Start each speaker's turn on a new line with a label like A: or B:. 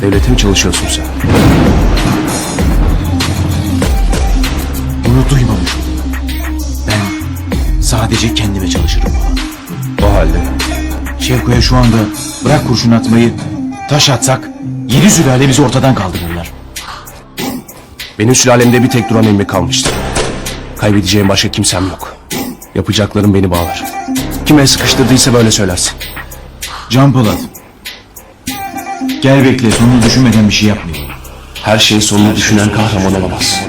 A: Devlete mi çalışıyorsun sen?
B: Bunu duymamış. Ben sadece kendime çalışırım.
A: O halde
B: Şevko'ya şu anda bırak kurşun atmayı, taş atsak yedi sülale bizi ortadan kaldırırlar.
A: benim sülalemde bir tek duran emmi kalmıştı. Kaybedeceğim başka kimsem yok. Yapacaklarım beni bağlar. Kime sıkıştırdıysa böyle söylersin.
B: Can Polat. Gel bekle sonunu düşünmeden bir şey yapmayalım.
A: Her şey sonunu düşünen kahraman olamaz.